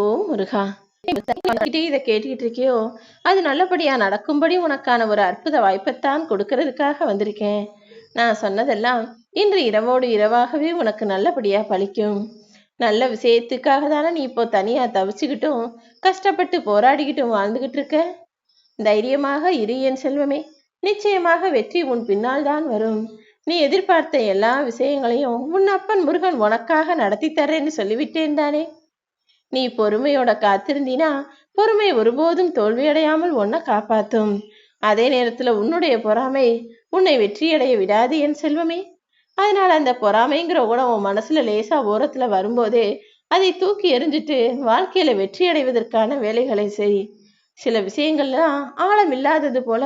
ஓ முருகா. கிட்டே இதை கேட்டுக்கிட்டு இருக்கியோ அது நல்லபடியா நடக்கும்படி உனக்கான ஒரு அற்புத வாய்ப்பைத்தான் கொடுக்கறதுக்காக வந்திருக்கேன். நான் சொன்னதெல்லாம் இன்று இரவோடு இரவாகவே உனக்கு நல்லபடியா பழிக்கும் நல்ல விஷயத்துக்காக தானே நீ இப்போ தனியா தவிச்சுக்கிட்டும் கஷ்டப்பட்டு போராடிக்கிட்டும் வாழ்ந்துகிட்டு இருக்க தைரியமாக இரு என் செல்வமே. நிச்சயமாக வெற்றி உன் பின்னால் தான் வரும். நீ எதிர்பார்த்த எல்லா விஷயங்களையும் உன் அப்பன் முருகன் உனக்காக நடத்தி தர்றேன்னு சொல்லிவிட்டேன் தானே. நீ பொறுமையோட காத்திருந்தீனா பொறுமை ஒருபோதும் தோல்வியடையாமல் உன்னை காப்பாத்தும். அதே நேரத்துல உன்னுடைய பொறாமை உன்னை வெற்றியடைய விடாது என் செல்வமே. அதனால அந்த பொறாமைங்கிற உணவு உன் மனசுல லேசா ஓரத்துல வரும்போதே அதை தூக்கி எறிஞ்சிட்டு வாழ்க்கையில வெற்றி அடைவதற்கான வேலைகளை செய். சில விஷயங்கள்லாம் ஆழம் இல்லாதது போல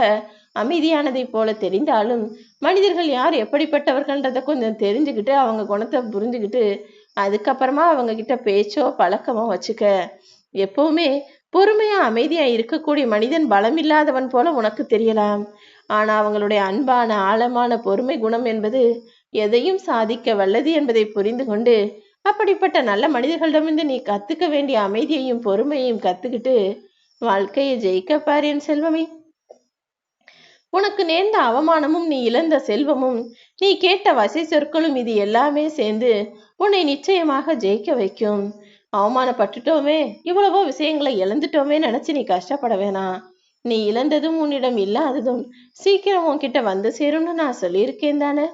அமைதியானதை போல தெரிந்தாலும் மனிதர்கள் யார் எப்படிப்பட்டவர்கள்ன்றத கொஞ்சம் தெரிஞ்சுக்கிட்டு அவங்க குணத்தை புரிஞ்சுக்கிட்டு அதுக்கப்புறமா அவங்க கிட்ட பேச்சோ பழக்கமோ வச்சுக்க. எப்பவுமே பொறுமையா அமைதியா இருக்கக்கூடிய மனிதன் பலம் இல்லாதவன் போல உனக்கு தெரியலாம். ஆனா அவங்களுடைய அன்பான ஆழமான பொறுமை குணம் என்பது எதையும் சாதிக்க வல்லது என்பதை புரிந்து கொண்டு அப்படிப்பட்ட நல்ல மனிதர்களிடமிருந்து நீ கத்துக்க வேண்டிய அமைதியையும் பொறுமையையும் கத்துக்கிட்டு வாழ்க்கையை ஜெயிக்க பாரு என் செல்வமே. உனக்கு நேர்ந்த அவமானமும் நீ இழந்த செல்வமும் நீ கேட்ட வசை சொற்களும் இது எல்லாமே சேர்ந்து உன்னை நிச்சயமாக ஜெயிக்க வைக்கும். அவமானப்பட்டுட்டோமே இவ்வளவோ விஷயங்களை இழந்துட்டோமே நினைச்சு நீ கஷ்டப்பட வேணாம் நீ இழந்ததும் உன்னிடம் இல்லாததும் சீக்கிரம் உன்கிட்ட வந்து சேரும்னு நான் சொல்லியிருக்கேன் தானே?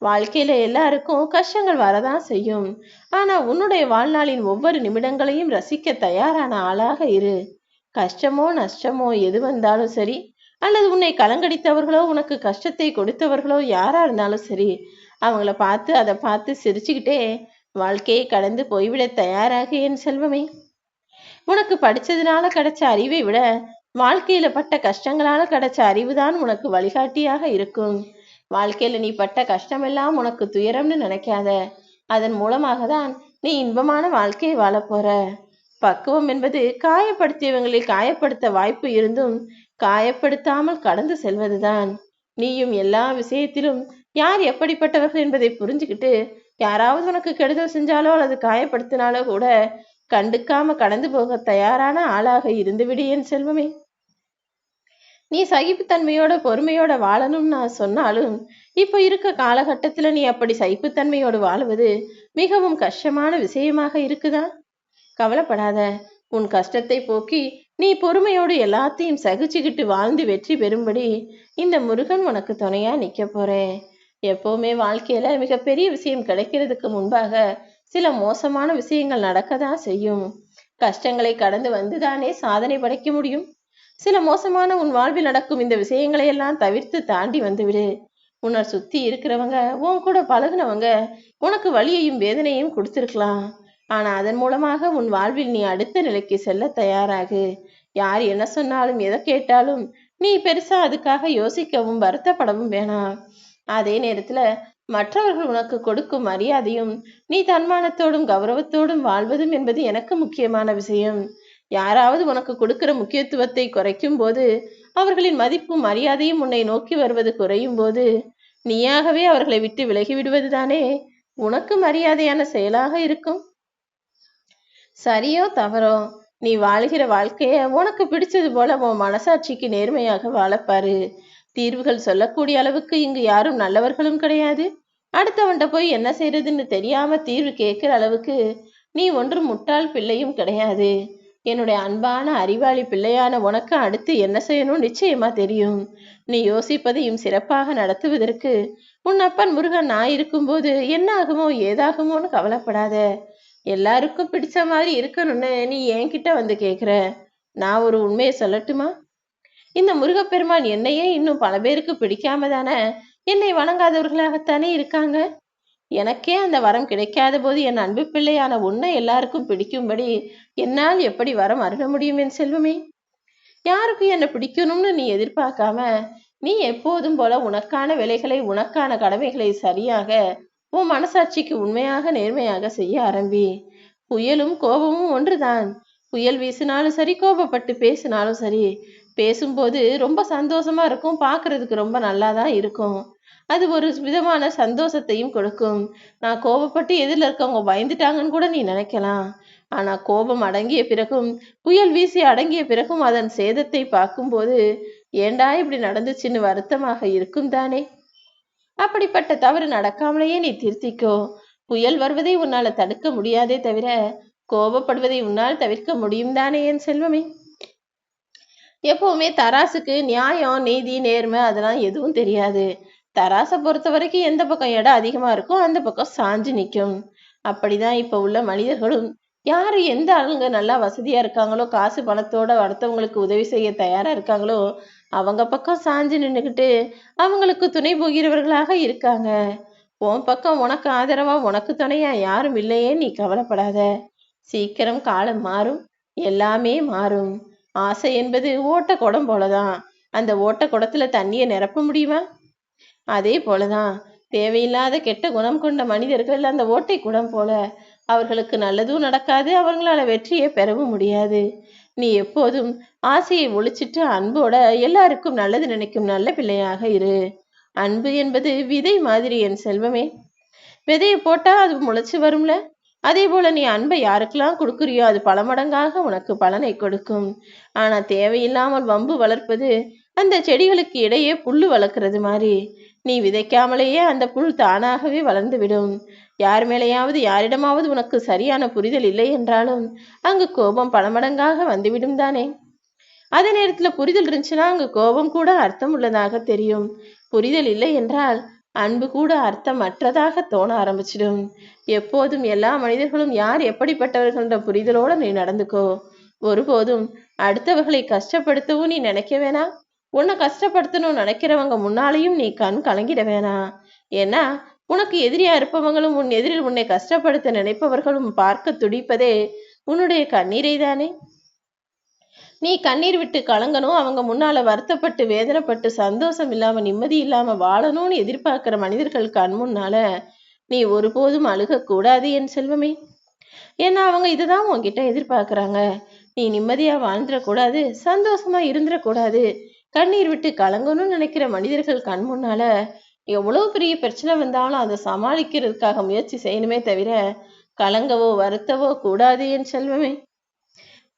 வாழ்க்கையில எல்லாருக்கும் கஷ்டங்கள் வரதான் செய்யும். ஆனா உன்னுடைய வாழ்நாளின் ஒவ்வொரு நிமிடங்களையும் ரசிக்க தயாரான ஆளாக இரு. கஷ்டமோ நஷ்டமோ எது வந்தாலும் சரி அல்லது உன்னை கலங்கடித்தவர்களோ உனக்கு கஷ்டத்தை கொடுத்தவர்களோ யாரா இருந்தாலும் சரி அவங்கள பார்த்து அதை பார்த்து சிரிச்சுக்கிட்டே வாழ்க்கையை கடந்து போய்விட தயாராக என் செல்வமே. உனக்கு படிச்சதுனால கிடைச்ச அறிவை விட வாழ்க்கையில பட்ட கஷ்டங்களால கிடைச்ச அறிவுதான் உனக்கு வழிகாட்டியாக இருக்கும். வாழ்க்கையில நீ பட்ட கஷ்டமெல்லாம் உனக்கு துயரம்னு நினைக்காத. அதன் மூலமாக தான் நீ இன்பமான வாழ்க்கையை வாழ போற பக்குவம் என்பது காயப்படுத்தியவங்களை காயப்படுத்த வாய்ப்பு இருந்தும் காயப்படுத்தாமல் கடந்து செல்வதுதான். நீயும் எல்லா விஷயத்திலும் யார் எப்படிப்பட்டவர்கள் என்பதை புரிஞ்சுக்கிட்டு யாராவது உனக்கு கெடுதல் செஞ்சாலோ அல்லது காயப்படுத்தினாலோ கூட கண்டுக்காம கடந்து போக தயாரான ஆளாக இருந்துவிடு என் செல்வமே. நீ சகிப்புத்தன்மையோட பொறுமையோட வாழணும்னு நான் சொன்னாலும் இப்போ இருக்க காலகட்டத்துல நீ அப்படி சகிப்புத்தன்மையோடு வாழ்வது மிகவும் கஷ்டமான விஷயமாக இருக்குதா? கவலைப்படாத. உன் கஷ்டத்தை போக்கி நீ பொறுமையோடு எல்லாத்தையும் சகிச்சுக்கிட்டு வாழ்ந்து வெற்றி பெறும்படி இந்த முருகன் உனக்கு துணையா நிக்க போறேன். எப்பவுமே வாழ்க்கையில மிகப்பெரிய விஷயம் கிடைக்கிறதுக்கு முன்பாக சில மோசமான விஷயங்கள் நடக்கதான் செய்யும். கஷ்டங்களை கடந்து வந்துதானே சாதனை படைக்க முடியும்? சில மோசமான உன் வாழ்வில் நடக்கும் இந்த விஷயங்களை எல்லாம் தவிர்த்து தாண்டி வந்துவிடு. உன்னை சுத்தி இருக்கிறவங்க உன் கூட பழகுனவங்க உனக்கு வலியையும் வேதனையும் கொடுத்துருக்கலாம். ஆனா அதன் மூலமாக உன் வாழ்வில் நீ அடுத்த நிலைக்கு செல்ல தயாராகு. யார் என்ன சொன்னாலும் எதை கேட்டாலும் நீ பெருசா அதுக்காக யோசிக்கவும் வருத்தப்படவும் வேணாம் அதே நேரத்துல மற்றவர்கள் உனக்கு கொடுக்கும் மரியாதையும் நீ தன்மானத்தோடும் கௌரவத்தோடும் வாழ்வதும் என்பது எனக்கு முக்கியமான விஷயம். யாராவது உனக்கு கொடுக்கிற முக்கியத்துவத்தை குறைக்கும் போது அவர்களின் மதிப்பும் மரியாதையும் உன்னை நோக்கி வருவது குறையும் போது நீயாகவே அவர்களை விட்டு விலகி விடுவதுதானே உனக்கு மரியாதையான செயலாக இருக்கும்? சரியோ தவறோ நீ வாழ்கிற வாழ்க்கைய உனக்கு பிடிச்சது போல உன் மனசாட்சிக்கு நேர்மையாக வாழப்பாரு தீர்வுகள் சொல்லக்கூடிய அளவுக்கு இங்கு யாரும் நல்லவர்களும் கிடையாது. அடுத்தவன்கிட்ட போய் என்ன செய்யறதுன்னு தெரியாம தீர்வு கேட்கிற அளவுக்கு நீ ஒன்று முட்டாள் பிள்ளையும் கிடையாது. என்னுடைய அன்பான அறிவாளி பிள்ளையான உனக்கு அடுத்து என்ன செய்யணும் நிச்சயமா தெரியும். நீ யோசிப்பதையும் சிறப்பாக நடத்துவதற்கு உன் அப்பன் முருகன் நான் இருக்கும்போது என்ன ஆகுமோ ஏதாகுமோன்னு கவலைப்படாத. எல்லாருக்கும் பிடிச்ச மாதிரி இருக்கணும்னு நீ என்கிட்ட வந்து கேக்குற? நான் ஒரு உண்மையை சொல்லட்டுமா? இந்த முருகப்பெருமான் என்னையே இன்னும் பல பேருக்கு பிடிக்காம தானே என்னை வணங்காதவர்களாகத்தானே இருக்காங்க? எனக்கே அந்த வரம் கிடைக்காத போது என் அன்பு பிள்ளையான உன்னை எல்லாருக்கும் பிடிக்கும்படி என்னால் எப்படி வரம் அருள முடியும் என் செல்வமே? யாருக்கும் என்னை பிடிக்கணும்னு நீ எதிர்பார்க்காம நீ எப்போதும் போல உனக்கான வேலைகளை உனக்கான கடமைகளை சரியாக உன் மனசாட்சிக்கு உண்மையாக நேர்மையாக செய்ய ஆரம்பி. புயலும் கோபமும் ஒன்றுதான். புயல் வீசினாலும் சரி கோபப்பட்டு பேசினாலும் சரி பேசும்போது ரொம்ப சந்தோஷமா இருக்கும் பார்க்கறதுக்கு ரொம்ப நல்லா தான் இருக்கும். அது ஒரு விதமான சந்தோஷத்தையும் கொடுக்கும். நான் கோபப்பட்டு எதிரில் இருக்கவங்க பயந்துட்டாங்கன்னு கூட நீ நினைக்கலாம். ஆனா கோபம் அடங்கிய பிறகும் புயல் வீசி அடங்கிய பிறகும் அதன் சேதத்தை பார்க்கும்போது ஏண்டா இப்படி நடந்துச்சுன்னு வருத்தமாக இருக்கும் தானே? அப்படிப்பட்ட தவறு நடக்காமலேயே நீ திருத்திக்கோ. புயல் வருவதை உன்னால தடுக்க முடியாதே தவிர கோபப்படுவதை உன்னால் தவிர்க்க முடியும் தானே என் செல்வமே? எப்பவுமே தராசுக்கு நியாயம் நீதி நேர்மை அதெல்லாம் எதுவும் தெரியாது. தராசை பொறுத்த வரைக்கும் எந்த பக்கம் இடம் அதிகமா இருக்கோ அந்த பக்கம் சாஞ்சு நிற்கும். அப்படிதான் இப்ப உள்ள மனிதர்களும். யாரு எந்த ஆளுங்க நல்லா வசதியா இருக்காங்களோ காசு பணத்தோட அடுத்தவங்களுக்கு உதவி செய்ய தயாரா இருக்காங்களோ அவங்க பக்கம் சாஞ்சு நின்றுக்கிட்டு அவங்களுக்கு துணை போகிறவர்களாக இருக்காங்க. உன் பக்கம் உனக்கு ஆதரவா உனக்கு துணையா யாரும் இல்லையே நீ கவலைப்படாத. சீக்கிரம் காலம் மாறும் எல்லாமே மாறும். ஆசை என்பது ஓட்ட குடம் போலதான். அந்த ஓட்ட குடத்துல தண்ணியை நிரப்ப முடியுமா? அதே போலதான். தேவையில்லாத கெட்ட குணம் கொண்ட மனிதர்கள் அந்த ஓட்டை குடம் போல. அவர்களுக்கு நல்லதும் நடக்காது அவங்களால வெற்றியை பெறவும் முடியாது. நீ எப்போதும் ஆசையை ஒழிச்சிட்டு அன்போட எல்லாருக்கும் நல்லது நினைக்கும் நல்ல பிள்ளையாக இரு. அன்பு என்பது விதை மாதிரி என் செல்வமே. விதையை போட்டா அது முளைச்சு வரும்ல? அதே போல நீ அன்பை யாருக்கெல்லாம் கொடுக்குறியோ அது பல மடங்காக உனக்கு பலனை கொடுக்கும். ஆனா தேவையில்லாமல் வம்பு வளர்ப்பது அந்த செடிகளுக்கு இடையே புல்லு வளர்க்கறது மாதிரி. நீ விதைக்காமலேயே அந்த புல் தானாகவே வளர்ந்து விடும். யார் மேலேயாவது யாரிடமாவது உனக்கு சரியான புரிதல் இல்லை என்றாலும் அங்கு கோபம் பலமடங்காக வந்துவிடும் தானே? அதே நேரத்துல புரிதல் இருந்துச்சுன்னா அங்கு கோபம் கூட அர்த்தம் உள்ளதாக தெரியும். புரிதல் இல்லை என்றால் அன்பு கூட அர்த்தமற்றதாக தோண ஆரம்பிச்சிடும். எப்போதும் எல்லா மனிதர்களும் யார் எப்படிப்பட்டவர்கள் என்ற புரிதலோட நீ நடந்துக்கோ. ஒருபோதும் அடுத்தவர்களை கஷ்டப்படுத்தவும் நீ நினைக்க வேணாம். உன்னை கஷ்டப்படுத்தணும் நினைக்கிறவங்க முன்னாலேயும் நீ கண் கலங்கிட வேணாம். ஏன்னா உனக்கு எதிரியா இருப்பவங்களும் உன் எதிரில் உன்னை கஷ்டப்படுத்த நினைப்பவர்களும் பார்க்க துடிப்பதே உன்னுடைய கண்ணீரை தானே நீ கண்ணீர் விட்டு கலங்கணும் அவங்க முன்னால வருத்தப்பட்டு வேதனைப்பட்டு சந்தோஷம் இல்லாம நிம்மதி இல்லாம வாழணும்னு எதிர்பார்க்கிற மனிதர்கள் கண் முன்னால நீ ஒருபோதும் அழுகக்கூடாது என் செல்வமே. ஏன்னா அவங்க இதுதான் உன்கிட்ட எதிர்பார்க்கறாங்க. நீ நிம்மதியா வாழ்ந்துடக்கூடாது சந்தோஷமா இருந்துடக்கூடாது. கண்ணீர் விட்டு கலங்கணும்னு நினைக்கிற மனிதர்கள் கண் முன்னால எவ்வளவு பெரிய பிரச்சனை வந்தாலும் அதை சமாளிக்கிறதுக்காக முயற்சி செய்யணுமே தவிர கலங்கவோ வருத்தவோ கூடாது என் செல்வமே.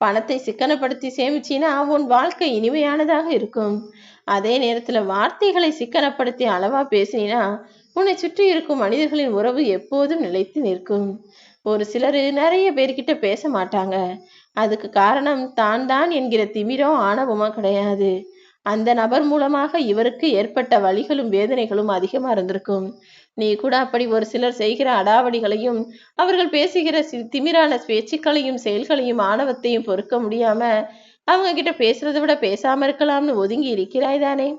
பணத்தை சிக்கனப்படுத்தி சேமிச்சினா உன் வாழ்க்கை இனிமையானதாக இருக்கும். அதே நேரத்துல வார்த்தைகளை சிக்கனப்படுத்தி அளவா பேசினா உன்னை சுற்றி இருக்கும் மனிதர்களின் உறவு எப்போதும் நிலைத்து நிற்கும். ஒரு சிலர் நிறைய பேர்கிட்ட பேச மாட்டாங்க. அதுக்கு காரணம் தான் தான் என்கிற திமிரம் ஆணவமா கிடையாது. அந்த நபர் மூலமாக இவருக்கு ஏற்பட்ட வழிகளும் வேதனைகளும் அதிகமா இருந்திருக்கும். நீ கூட அப்படி ஒரு சிலர் செய்கிற அடாவடிகளையும் அவர்கள் பேசுகிற சி- திமிரான பேச்சுக்களையும் செயல்களையும் ஆணவத்தையும் பொறுக்க முடியாம அவங்க கிட்ட பேசுறதை விட பேசாம இருக்கலாம்னு ஒதுங்கி இருக்கிறாய் தானே?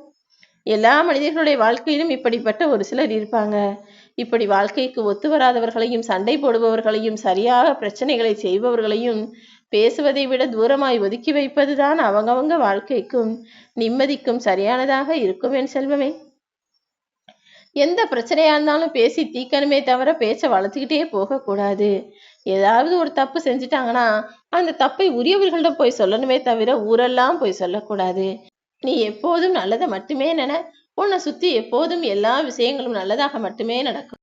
எல்லா மனிதர்களுடைய வாழ்க்கையிலும் இப்படிப்பட்ட ஒரு சிலர் இருப்பாங்க. இப்படி வாழ்க்கைக்கு ஒத்து வராதவர்களையும் சண்டை போடுபவர்களையும் சரியாக பிரச்சனைகளை செய்பவர்களையும் பேசுவதை விட தூரமாய் ஒதுக்கி வைப்பதுதான் அவங்கவங்க வாழ்க்கைக்கும் நிம்மதிக்கும் சரியானதாக இருக்கும் என் செல்வமே. எந்த பிரச்சனையா இருந்தாலும் பேசி தீக்கணுமே தவிர பேச்ச வளர்த்துக்கிட்டே போகக்கூடாது. ஏதாவது ஒரு தப்பு செஞ்சுட்டாங்கன்னா அந்த தப்பை உரியவர்களிடம் போய் சொல்லணுமே தவிர ஊரெல்லாம் போய் சொல்லக்கூடாது. நீ எப்போதும் நல்லதை மட்டுமே நினை உன்னை சுத்தி எப்போதும் எல்லா விஷயங்களும் நல்லதாக மட்டுமே நடக்கும்.